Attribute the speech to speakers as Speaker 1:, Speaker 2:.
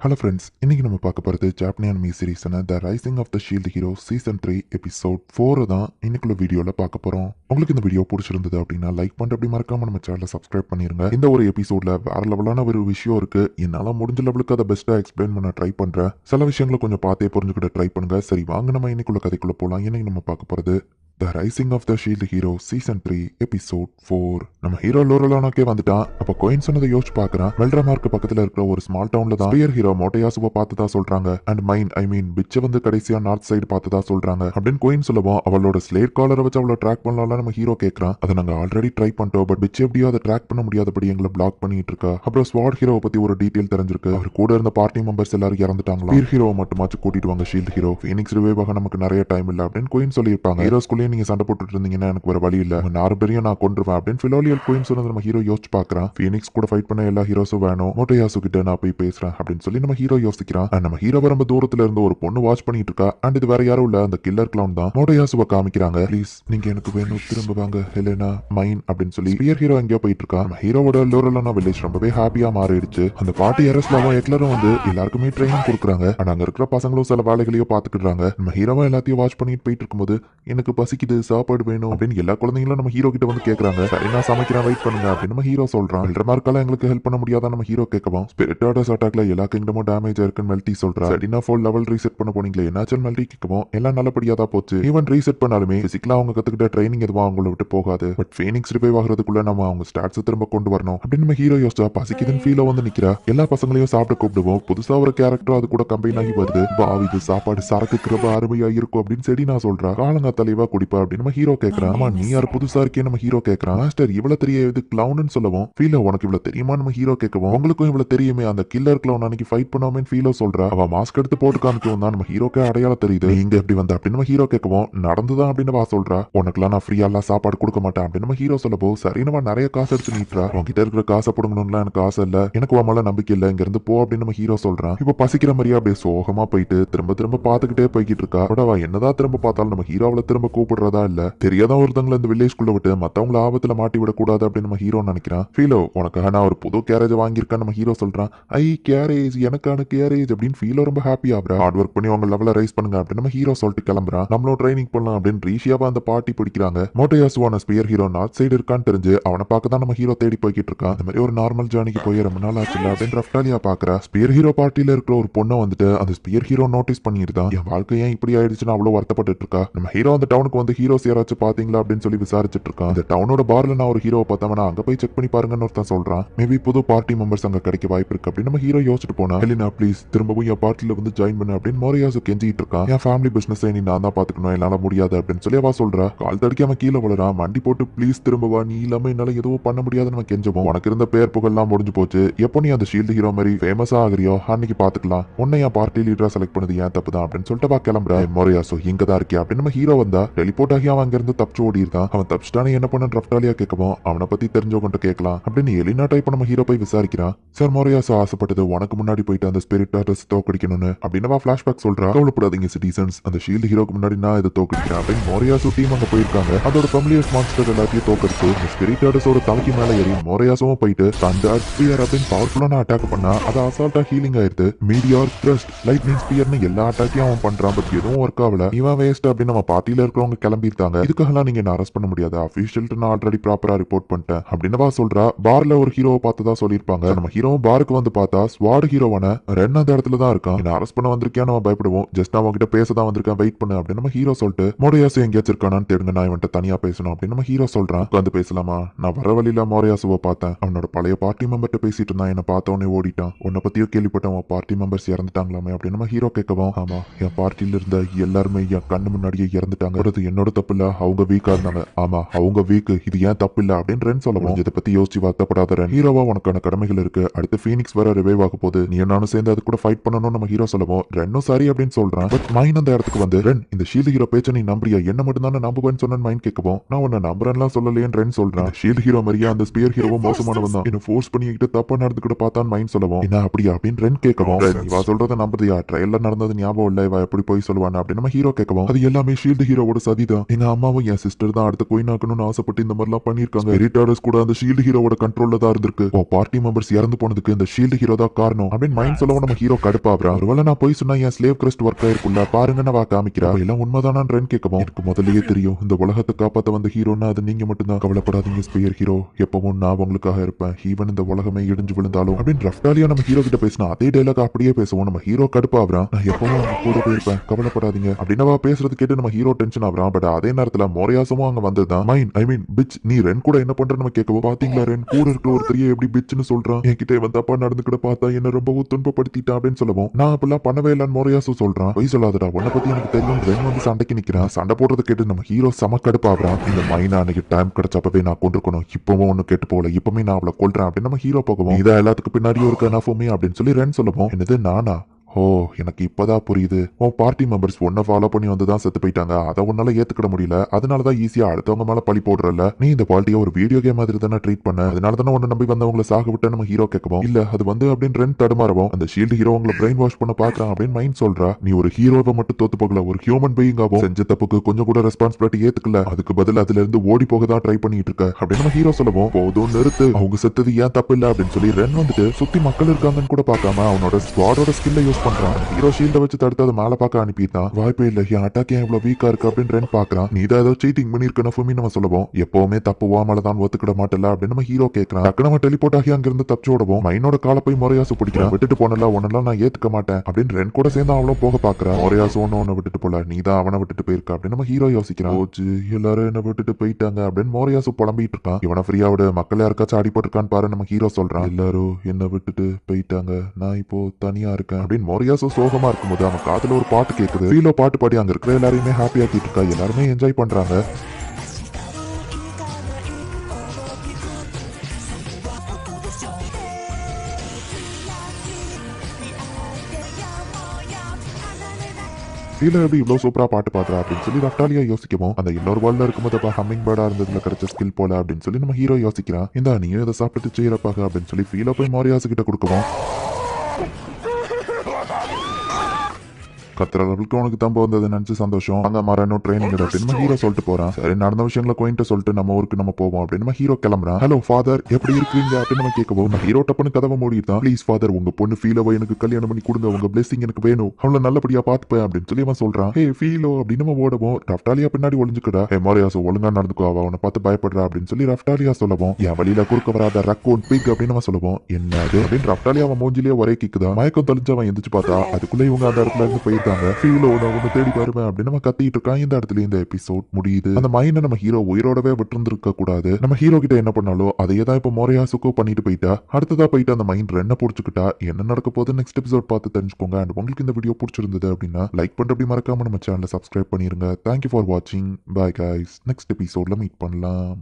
Speaker 1: Hello friends இன்றைக்கி நம்ம பார்க்க போகிறது ஜாப்பனியன் மீ சீரீஸான the rising of the shield hero season three episode four தான் இன்னைக்குள்ள வீடியோவில் பார்க்க போகிறோம் உங்களுக்கு இந்த வீடியோ பிடிச்சிருந்தது அப்படின்னா லைக் பண்ணிட்டு அப்படி மறக்காம நம்ம சேனலை சப்ஸ்கிரைப் பண்ணிருங்க. இந்த ஒரு எபிசோட்ல வேற லெவலான ஒரு விஷயம் இருக்கு. என்னால் முடிஞ்ச லெவலுக்கு அதை பெஸ்ட்டாக எக்ஸ்பிளைன் பண்ண ட்ரை பண்ணுறேன் சில விஷயங்களை கொஞ்சம் பார்த்தே புரிஞ்சுக்கிட்ட ட்ரை பண்ணுங்க. சரி வாங்க நம்ம இன்னைக்குள்ள கதைக்குள்ளே போகலாம் இன்னைக்கு நம்ம பார்க்க போகிறது the rising of the shield hero season three episode four நம்ம ஹீரோ லோரலானோக்கே வந்துட்டான். அப்ப கோயின் சொன்னதை யோசிச்சு பார்க்கறான். வெல்ட்ரமார்க்கு பக்கத்துல இருக்கிற ஒரு ஸ்மால் டவுன்ல தான் ஸ்பியர் ஹீரோ மோட்டையாசுவை பார்த்ததா சொல்றாங்க. அண்ட் மைன் ஐ மீன் பிச்ச வந்து கடைசியா நார்த் சைடு பார்த்ததா சொல்றாங்க. அப்படின்னு கோயின் சொல்லவும் அவளோட ஸ்லேட் காலரை வச்சு அவளை ட்ராக் பண்ணலாம் நம்ம ஹீரோ கேட்கறான் அதை நாங்க ஆல்ரெடி ட்ரை பண்ணிட்டோம். பட் பிச்சு எப்படியோ அதை ட்ராக் பண்ண முடியாதபடி எங்களை பிளாக் பண்ணிட்டு இருக்கா. அப்புறம் ஸ்வாட் ஹீரோவை பத்தி ஒரு டீடைல் தெரிஞ்சிருக்கு. அவர் கூட இருந்த பார்ட்டி மெம்பர்ஸ் எல்லாரும் இறந்துட்டாங்களா ஹீரோ ஹீரோவை மட்டுமாச்சும் கூட்டிட்டு வாங்க ஷீல்டு ஹீரோ ஃபீனிக்ஸ் ரிவேவாக நமக்கு நிறைய டைம் இல்ல அப்படின்னு கோயின் சொல்லியிருப்பாங்க. ஹீரோஸ்குள்ளேயே நீங்க சண்டை போட்டுட்டு இருந்தீங்கன்னா எனக்கு வேற வழி இல்ல. உங்க நாலு பேரையும் நான் கொண்டுருவேன் அப்படின்னு பிலோலியல் கோயின் சொன்னது நம்ம ஹீரோ யோசிச்சு பாக்குறான். ஃபீனிக்ஸ் கூட ஃபைட் பண்ண எல்லா ஹீரோஸும் வேணும். மோட்டோயாசு கிட்ட நான் போய் பேசுறேன் அப்படின்னு சொல்லி நம்ம ஹீரோ யோசிக்கிறான். நம்ம ஹீரோ ரொம்ப தூரத்துல இருந்து ஒரு பொண்ணு வாட்ச் பண்ணிட்டு இருக்கா? அண்ட் இது வேற யாரும் இல்ல. அந்த கில்லர் கிளவுன் தான். மோட்டோயாசுவை காமிக்கிறாங்க. ப்ளீஸ் நீங்க எனக்கு வேணும். திரும்ப வாங்க. ஹெலேனா மைன் அப்படின்னு சொல்லி ஸ்பியர் ஹீரோ எங்கேயோ போயிட்டு இருக்கா? நம்ம ஹீரோவோட லோரலான வில்லேஜ் ரொம்பவே ஹாப்பியா மாறிடுச்சு. அந்த பாட்டு எரஸ்லாவும் எக்லரும் வந்து எல்லாருக்குமே ட்ரைனிங் கொடுக்குறாங்க. அண்ட் அங்க இருக்கிற பசங்களும் சில வேலைகளையும் பார்த்துக்கிறாங்க நம்ம ஹீரோவும் எல்லாத்தையும் வாட்ச் பண்ணிட்டு போயிட்டு இருக்கும்போது எனக்கு பசி பசிக்குது சாப்பாடு வேணும் அப்படின்னு எல்லா குழந்தைங்களும் நம்ம ஹீரோ கிட்ட வந்து கேக்குறாங்க. சரி நான் சமைக்கிறேன் வெயிட் பண்ணுங்க அப்படின்னு நம்ம ஹீரோ சொல்றான். எல்டர்மார்க்கால எங்களுக்கு ஹெல்ப் பண்ண முடியாத நம்ம ஹீரோ கேட்கவும் ஸ்பிரிட் ஆர்டர்ஸ் அட்டாக்ல எல்லா கிங்டமும் டேமேஜ் இருக்குன்னு மெல்டி சொல்றா சரினா ஃபுல் லெவல் ரீசெட் பண்ண போனீங்களே என்னாச்சும் மெல்டி கேட்கவும் எல்லாம் நல்லபடியா தான் போச்சு. ஈவன் ரீசெட் பண்ணாலுமே பிசிக்கலா அவங்க கத்துக்கிட்ட ட்ரைனிங் எதுவும் அவங்கள விட்டு போகாது. பட் ஃபீனிக்ஸ் ரிவைவ் ஆகிறதுக்குள்ள நம்ம அவங்க ஸ்டாட்ஸ் திரும்ப கொண்டு வரணும் அப்படின்னு நம்ம ஹீரோ யோசிச்சா பசிக்குதுன்னு ஃபீல வந்து நிக்கிறா. எல்லா பசங்களையும் சாப்பிட கூப்பிடுவோம். புதுசா ஒரு கேரக்டர் அது கூட கம்பைன் ஆகி வருது. பாவி இது சாப்பாடு சரக்கு ரொம்ப அருமையா இருக்கும் அப்படின்னு சரி நான் சொல்றேன் காலங்கா தலைவா குடிப்பா அப்படின்னு நம்ம ஹீரோ கேக்குறான். ஆமா நீ யார் புதுசா இருக்கே நம்ம ஹீரோ கேக்குறான். மாஸ்டர் இவ்வளவு தெரிய இது கிளவுன்னு சொல்லவும் ஃபீல உனக்கு இவ்வளவு தெரியுமா நம்ம ஹீரோ கேட்கவும்? உங்களுக்கும் இவ்வளவு தெரியுமே அந்த கில்லர் கிளவுன் அன்னைக்கு ஃபைட் பண்ணாமே ஃபீலோ சொல்றா. அவ மாஸ்க் எடுத்து போட்டு காமிக்கவும் தான் நம்ம ஹீரோக்கே அடையாளம் தெரியுது. நீங்க எப்படி வந்த அப்படின்னு நம்ம ஹீரோ கேட்கவும் நடந்துதான் அப்படின்னு வா சொல்றா. உனக்குலாம் நான் ஃப்ரீயா எல்லாம் சாப்பாடு கொடுக்க மாட்டேன் அப்படின்னு நம்ம ஹீரோ சொல்லப்போ சரி நம்ம நிறைய காசு எடுத்து நீட்டுறா உன்கிட்ட இருக்கிற காசை புடுங்கணும்லாம் எனக்கு ஆசை இல்ல. எனக்கு உன் மேல நம்பிக்கை இல்ல. இங்க இருந்து போ அப்படின்னு நம்ம ஹீரோ சொல்றான் இப்ப பசிக்கிற மாதிரியே அப்படியே சோகமா போயிட்டு திரும்ப திரும்ப பாத்துக்கிட்டே போய்கிட்டு இருக்கா. அவ என்னதான் திரும்ப பார்த்தாலும் நம்ம ஹீரோவில திரும்ப கூப்பிடுறதா இல்ல? தெரியாத ஒருத்தங்களை இந்த வில்லேஜ்குள்ள விட்டு மத்தவங்கள ஆபத்துல மாட்டி விடக்கூடாது அப்படின்னு நம்ம ஹீரோ நினைக்கிறான். ஃபீலோ உனக்காக நான் ஒரு புது கேரேஜ் வாங்கியிருக்கேன் நம்ம ஹீரோ சொல்றான். ஐ கேரேஜ் எனக்கான கேரேஜ் அப்படின்னு ஃபீலோ ரொம்ப ஹாப்பி ஆகுறா? ஹார்ட் ஒர்க் பண்ணி உங்க லெவல ரைஸ் பண்ணுங்க அப்படின்னு நம்ம ஹீரோ சொல்லிட்டு கிளம்புறான். நம்மளும் ட்ரைனிங் பண்ணலாம் அப்படின்னு ரீஷியாவா அந்த பாட்டி பிடிக்கிறாங்க. மோட்டையாசுவான ஸ்பியர் ஹீரோ நார்த் சைடு இருக்கான்னு தெரிஞ்சு அவனை பார்க்க தான் நம்ம ஹீரோ தேடி போய்கிட்டு இருக்கான். அந்த மாதிரி ஒரு நார்மல் ஜானிக்கு போய் ரொம்ப நாள் ஆச்சுல அப்படின்னு ரஃப்டாலியா பாக்குறா. ஸ்பியர் ஹீரோ பார்ட்டியில இருக்கிற ஒரு பொண்ணை வந்துட்டு அந்த ஸ்பியர் ஹீரோ நோட்டீஸ் பண்ணிருந்தான் என் வாழ்க்கை ஏன் இப்படி ஆயிடுச்சுன்னு அவ்வளவு வருத்தப்பட்டு இருக்கா? நம்ம ஹீரோ அந்த டவுனுக்கு வந்து ஹீரோஸ் யாராச்சும் பாத்தீங்களா அப்படின்னு சொல்லி விசாரிச்சுட்டு இருக்கான். அந்த டவுனோட பார்ல நான் ஒரு ஹீரோவை பார்த்தவனா அங்க போய் செக் பண்ணி பாருங்கன்னு ஒருத்தன் சொல்றான். மேபி புது பார்ட்டி மெம்பர்ஸ் அங்க கிடைக்க வாய்ப்பு இருக்கு அப்படின்னு நம்ம ஹீரோ யோசிச்சுட்டு போனா ஹெலினா ப்ளீஸ் திரும்பவும் என் பார்ட்டில வந்து ஜாயின் பண்ணு அப்படின்னு மோரியாசு கெஞ்சிட்டு இருக்கான். என் ஃபேமிலி பிசினஸ் நீ நான் தான் பாத்துக்கணும் என்னால முடியாது அப்படின்னு சொல்லி அவ சொல்றா. கால் தடுக்கி அவன் கீழே விழுறான். மண்டி போட்டு ப்ளீஸ் திரும்ப வா நீ இல்லாம என்னால எதுவும் பண்ண முடியாதுன்னு நம்ம கெஞ்சவும். உனக்கு இருந்த பேர் புகழ்லாம் முடிஞ்சு போச்சு. எப்போ நீ அந்த ஷீல்டு ஹீரோ மாதிரி ஃபேமஸா ஆகுறியோ அன்னைக்கு பாத்துக்கலாம். உன்னை என் பார்ட்டி லீடரா செலக்ட் பண்ணது ஏன் தப்பு தான் அப்படின்னு சொல்லிட்டு வா கிளம்புற. மோரியாசோ இங்க தான் இருக்கியா? அப்படின்னு நம்ம ஹீரோ வந்தா டெலிபோர்ட் ஆகி அவன் அங்க இருந்து தப்பிச்சு ஓடி இருக்கான் அவன் தப்பிச்சிட்டானே என்ன பண்ண? ரஃப்டாலியா கேட்கவும் அவனை பத்தி தெரிஞ்சவங்கிட்ட கேட்கலாம். அப்படின்னு எலினா டைப் நம்ம ஹீரோ போய் விசாரிக்கிறான் சார் மோரியாஸ் ஆசைப்பட்டது உனக்கு முன்னாடி போயிட்டு அந்த ஸ்பிரிட் ஆர்டர்ஸ் தோக்கடிக்கணும்னு. அப்படின்னு அவன் ஃபிளாஷ்பேக் சொல்றா. கவலைப்படாதீங்க சிட்டிசன்ஸ் அந்த ஷீல்டு ஹீரோக்கு முன்னாடி நான் இதை தோக்கடிக்கிறேன். அப்படின்னு மோரியாசு டீம் அங்க போயிருக்காங்க. அதோட ஃபெமிலியர்ஸ் மான்ஸ்டர் எல்லாத்தையும் தோக்கடிச்சு இந்த ஸ்பிரிட் ஆர்டர்ஸோட தலைக்கு மேல ஏறி மோரியாசும் போயிட்டு தண்டர் ஸ்பியர் அப்படின்னு பவர்ஃபுல்லான அட்டாக் பண்ணா அது அசால்ட்டா ஹீலிங் ஆயிருது. மீடியார் த்ரஸ்ட் லைட்னிங் ஸ்பியர்னு எல்லா அட்டாக்கையும் அவன் பண்றான் பட் எதுவும் ஒர்க் ஆகல. இவன் வேஸ்ட் அப்படின்னு நம்ம பார்ட்டியில இருக்கிறவங்க கிளம்பியிருக்காங்க. இதுக்காகலாம் நீங்க என்ன அரெஸ்ட் பண்ண முடியாது? அபிஷியல் நான் ஆல்ரெடி ப்ராப்பரா ரிப்போர்ட் பண்ணிட்டேன். அப்படின்னு சொல்றா. பார்ல ஒரு ஹீரோவை பார்த்ததா சொல்லியிருப்பாங்க. நம்ம ஹீரோவும் பாருக்கு வந்து பார்த்தா ஸ்வாட் ஹீரோவான ரெண்டு அந்த இடத்துல தான் இருக்கான். என்ன அரெஸ்ட் பண்ண வந்திருக்கியா நம்ம பயப்படுவோம். ஜஸ்ட் நான் அவங்ககிட்ட பேச தான் வந்திருக்கேன். வெயிட் பண்ணு அப்படின்னு நம்ம ஹீரோ சொல்லிட்டு மோரியாசு எங்கேயாச்சும் இருக்கானான்னு தேடுங்க. நான் இவன்ட்ட தனியா பேசணும் அப்படின்னு நம்ம ஹீரோ சொல்றான். உட்காந்து பேசலாமா? நான் வர வழியில மோரியாசுவை பார்த்தேன். அவனோட பழைய பார்ட்டி மெம்பர்ட்ட பேசிட்டு இருந்தான். என்ன பார்த்தவனே ஓடிட்டான். உன்னை பத்தியோ கேள்விப்பட்ட உன் பார்ட்டி மெம்பர்ஸ் இறந்துட்டாங்களாமே அப்படின்னு நம்ம ஹீரோ கேட்கவும் ஆமா என் பார்ட்டியில இருந்த எல்லாருமே என் கண்ணு முன்னாடியே இறந்துட்டாங்க. என்னோட தப்பு இல்ல அவங்க வீக்கா இருந்தாங்க. ஆமா அவங்க வீக் இது ஏன் தப்பு இல்ல அப்படின்னு ரென் சொல்லவும் இதை பத்தி யோசிச்சு வருத்தப்படாத ரென். ஹீரோவா உனக்கான கடமைகள் இருக்கு. அடுத்து ஃபீனிக்ஸ் வர ரிவைவ் ஆக போகுது. நீ நானும் சேர்ந்து அது கூட ஃபைட் பண்ணணும் நம்ம ஹீரோ சொல்லவும் ரென்னும் சரி அப்படின்னு சொல்றான். பட் மைன் அந்த இடத்துக்கு வந்து ரென் இந்த ஷீல்டு ஹீரோ பேச்ச நீ நம்புறியா? என்ன மட்டும் தானே நம்புவேன்னு சொன்ன மைன் கேட்கவும் நான் உன்னை நம்புறேன்லாம் சொல்லலையேன்னு ரென் சொல்றான். ஷீல்டு ஹீரோ மாதிரியா அந்த ஸ்பியர் ஹீரோவும் மோசமானவன் தான் என்ன ஃபோர்ஸ் பண்ணிக்கிட்டு தப்பா நடந்துக்கிட்டு பார்த்தான் மைன் சொல்லவும் என்ன அப்படியா? அப்படின்னு ரென் கேட்கவும். "ரென், இவ சொல்றத நம்புறியா? ட்ரையல்ல நடந்தது ஞாபகம் இல்ல. இவ எப்படி போய் சொல்லுவானா அப்படின்னு நம்ம ஹீரோ கேட்கவும். அது எல்லாமே ஷீல்டு ஹீரோவோட சதிதான் எங்க அம்மாவும் என் சிஸ்டர் தான் அடுத்த குயின் ஆக்கணும்னு ஆசைப்பட்டு இந்த மாதிரிலாம் பண்ணிருக்காங்க ஹெரிட்டாரஸ் கூட அந்த ஷீல்டு ஹீரோவோட கண்ட்ரோல்ல தான் இருந்திருக்கு. பார்ட்டி மெம்பர்ஸ் இறந்து போனதுக்கு இந்த ஷீல்டு ஹீரோ தான் காரணம். அப்படின்னு மைண்ட் சொல்லவும் நம்ம ஹீரோ கடுப்பாப்ரா ஒருவேளை நான் போய் சொன்னா என் ஸ்லேவ் கிரஸ்ட் ஒர்க் ஆயிருக்குல்ல பாருங்க நான் வா காமிக்கிறா எல்லாம் உண்மைதானான்னு கேட்கவும் எனக்கு முதல்லயே தெரியும் இந்த உலகத்தை காப்பாத்த வந்த ஹீரோனா அது நீங்க மட்டும்தான். கவலைப்படாதீங்க ஸ்பேயர் ஹீரோ எப்பவும் நான் உங்களுக்காக இருப்பேன். ஈவன் இந்த உலகமே இடிஞ்சு விழுந்தாலும். அப்படின்னு ரஃப்டாலியா நம்ம ஹீரோ கிட்ட பேசினா அதே டைலாக் அப்படியே பேசுவோம். நம்ம ஹீரோ கடுப்பாகிறான் நான் எப்பவும் கூட போயிருப்பேன். கவலைப்படாதீங்க. அப்படின்னு பேசுறது கேட்டு நம்ம ஹீரோ டென்ஷன் ஆகுறான் பட் அதே நேரத்துல மோரியாசமும் அங்க வந்ததுதான். மைன் ஐ மீன் பிச் நீ ரென் கூட என்ன பண்ற நம்ம கேட்கவோ? பாத்தீங்களா ரென்? கூட இருக்கிற ஒருத்தரையே எப்படி பிச்னு சொல்றான்? என்கிட்ட இவன் தப்பா நடந்துக்கிட்ட பார்த்தா என்ன ரொம்ப துன்பப்படுத்திட்டான் அப்படின்னு சொல்லவும் நான் அப்படிலாம் பண்ணவே இல்லைன்னு மோரியாசு சொல்றான். பொய் சொல்லாதடா உன்னை பத்தி எனக்கு தெரியும். ரென் வந்து சண்டைக்கு நிக்கிறான். சண்டை போடுறது கேட்டு நம்ம ஹீரோ செம கடுப்பாகிறான் இந்த மைனா அன்னைக்கு டைம் கிடைச்சப்பவே நான் கொண்டிருக்கணும் இப்பவும் ஒண்ணு கேட்டு போல இப்பவுமே நான் அவளை கொள்றேன் அப்படின்னு நம்ம ஹீரோ போகவும் இதான் எல்லாத்துக்கும் பின்னாடியும் இருக்க நஃபுமே அப்படின்னு சொல்லி ரென் சொல்லவும் என்னது நானா? ஓ எனக்கு இப்போதான் புரியுது. உன் பார்ட்டி மெம்பர்ஸ் ஒன்ன ஃபாலோ பண்ணி வந்து தான் செத்து போயிட்டாங்க. அதை உன்னால ஏத்துக்கிட முடியல. அதனால தான் ஈஸியா அடுத்தவங்க மேல பழி போடுறல நீ இந்த பார்ட்டியை ஒரு வீடியோ கேம் மாதிரி தானே ட்ரீட் பண்ண. அதனால தானே உன்ன நம்பி வந்தவங்கள சாக விட்டு நம்ம ஹீரோ கேட்கவும் இல்ல அது வந்து அப்படின்னு ரெண்டு தடுமாறவும் அந்த ஷீல்டு ஹீரோ உங்களை பிரெயின் வாஷ் பண்ண பாக்குறான் அப்படின்னு மைண்ட் சொல்றா. நீ ஒரு ஹீரோவை மட்டும் தோத்து போகல ஒரு ஹியூமன் பீயிங் ஆகும் செஞ்ச தப்புக்கு கொஞ்சம் கூட ரெஸ்பான்சிபிலிட்டி ஏத்துக்கல. அதுக்கு பதில் அதுல இருந்து ஓடி போக தான் ட்ரை பண்ணிட்டு இருக்க. அப்படின்னு நம்ம ஹீரோ சொல்லவும் போதும் நிறுத்து. அவங்க செத்தது ஏன் தப்பு இல்ல அப்படின்னு சொல்லி ரென் வந்துட்டு சுத்தி மக்கள் இருக்காங்கன்னு கூட பார்க்காம அவனோட ஸ்குவாடோட ஸ்கில்ல யூஸ் பண்றான். ஹீரோ ஷீல்ட வச்சு தடுத்து அதை மேல பார்க்க அனுப்பிட்டான் வாய்ப்பே இல்ல. என் அட்டாக் ஏன் இவ்வளவு வீக்கா இருக்கு அப்படின்னு ரென் பாக்குறான் நீ தான் ஏதோ சீட்டிங் பண்ணிருக்கணும் ஃபுமி நம்ம சொல்லுவோம். எப்பவுமே தப்பு வாமல தான் ஒத்துக்கிட மாட்டல அப்படின்னு நம்ம ஹீரோ கேட்கறான் டக்கு நம்ம டெலிபோர்ட் ஆகி அங்கிருந்து தப்பிச்சு விடுவோம் மைனோட கால போய் முறையாசு பிடிக்கிறான். விட்டுட்டு போனல உன்னெல்லாம் நான் ஏத்துக்க மாட்டேன் அப்படின்னு ரென் கூட சேர்ந்து அவளும் போக பாக்குறான் முறையாசு ஒன்னு ஒன்னு விட்டுட்டு போல நீ தான் அவனை விட்டுட்டு போயிருக்க அப்படின்னு நம்ம ஹீரோ யோசிக்கிறான். போச்சு எல்லாரும் என்ன விட்டுட்டு போயிட்டாங்க அப்படின்னு மோரியாசு புலம்பிட்டு இருக்கான். இவனை ஃப்ரீயா விட மக்கள் யாருக்காச்சும் அடிபட்டிருக்கான்னு பாரு நம்ம ஹீரோ சொல்றான். எல்லாரும் என்ன விட்டுட்டு போயிட்டாங்க. நான் இப்போ தனியா இருக்கேன் அப்படின்னு மோரியாசு சோகமா இருக்கும்போது அவன் காதுல ஒரு பாட்டு கேட்குது ஃபீலோ பாட்டு பாடி அங்க இருக்கிற எல்லாரையுமே ஹாப்பி ஆக்கிட்டு இருக்கா எல்லாருமே என்ஜாய் பண்றாங்க. ஃபீலர் எப்படி இவ்வளோ சூப்பராக பாட்டு பாடுறா அப்படின்னு சொல்லி ரஃப்டாலியா யோசிக்கவும் அந்த இன்னொரு வேர்ல்ட்ல இருக்கும்போது அப்போ ஹம்மிங் பேர்டாக இருந்ததுல கிடைச்ச ஸ்கில் போல அப்படின்னு சொல்லி நம்ம ஹீரோ யோசிக்கிறான் இந்த நீயும் இதை சாப்பிட்டு செய்யறப்பாக அப்படின்னு சொல்லி ஃபீலோ போய் மோரியாசு கிட்ட கொடுக்கவும் கத்துற அளவுக்கு உனக்கு தம்பு வந்தது நினைச்சு சந்தோஷம். அங்க மரணும் ட்ரெயினிங் அப்படின்னு ஹீரோ சொல்லிட்டு போறான். சரி நடந்த விஷயங்களை கோயின்ட்ட சொல்லிட்டு நம்ம ஊருக்கு நம்ம போவோம் அப்படின்னு ஹீரோ கிளம்புறான். ஹலோ ஃபாதர் எப்படி இருக்கீங்க? அப்படின்னு நம்ம கேட்க போகும் ஹீரோ டப்புன்னு கதவை மூடிதான் ப்ளீஸ் ஃபாதர் உங்க பொண்ணு ஃபீலோவை எனக்கு கல்யாணம் பண்ணி கொடுங்க. உங்க பிளெஸிங் எனக்கு வேணும். அவளை நல்லபடியா பாத்துப்பேன் அப்படின்னு சொல்லி அவன் சொல்றான். ஹே ஃபீலோ அப்படின்னு நம்ம ஓடவும். ரஃப்டாலியா பின்னாடி ஒளிஞ்சுக்கடா. ஹே மோரியாசோ ஒழுங்கா நடந்துக்கோ அவ அவனை பார்த்து பயப்படுறா அப்படின்னு சொல்லி ரஃப்டாலியா சொல்லவும். என் வழியில குறுக்க வராத ரக்கோன் பிக் அப்படின்னு நம்ம சொல்லுவோம். என்னது? அப்படின்னு ரஃப்டாலியா அவன் மூஞ்சிலேயே ஒரே கிக்குதான் மயக்கம் தெளிஞ்சு அவன் எந்திரிச்சு பார்த்தா அதுக்குள்ளே இவங்க அந்த இடத்துல இருந்து போயிருக்காங்க ஃபீலோ நான் உன்னை தேடி வருவேன் அப்படின்னு நம்ம கத்திட்டு இருக்கான். இந்த இடத்துல இந்த எபிசோட் முடியுது. அந்த மைனை நம்ம ஹீரோ உயிரோடவே விட்டுருந்துருக்க கூடாது. நம்ம ஹீரோ கிட்ட என்ன பண்ணாலோ அதையே தான் இப்போ மோரையாசுக்கோ பண்ணிட்டு போயிட்டா. அடுத்ததா போயிட்டு அந்த மைண்ட் ரென்ன பிடிச்சிக்கிட்டா. என்ன நடக்க போகுது நெக்ஸ்ட் எபிசோட் பார்த்து தெரிஞ்சுக்கோங்க. அண்ட் உங்களுக்கு இந்த வீடியோ பிடிச்சிருந்தது அப்படின்னா லைக் பண்ற அப்படி மறக்காம நம்ம சேனலை சப்ஸ்கிரைப் பண்ணிருங்க. தேங்க்யூ ஃபார் வாட்சிங் பாய் கைஸ் நெக்ஸ்ட் எபிசோட்ல மீட் பண்ணலாம்.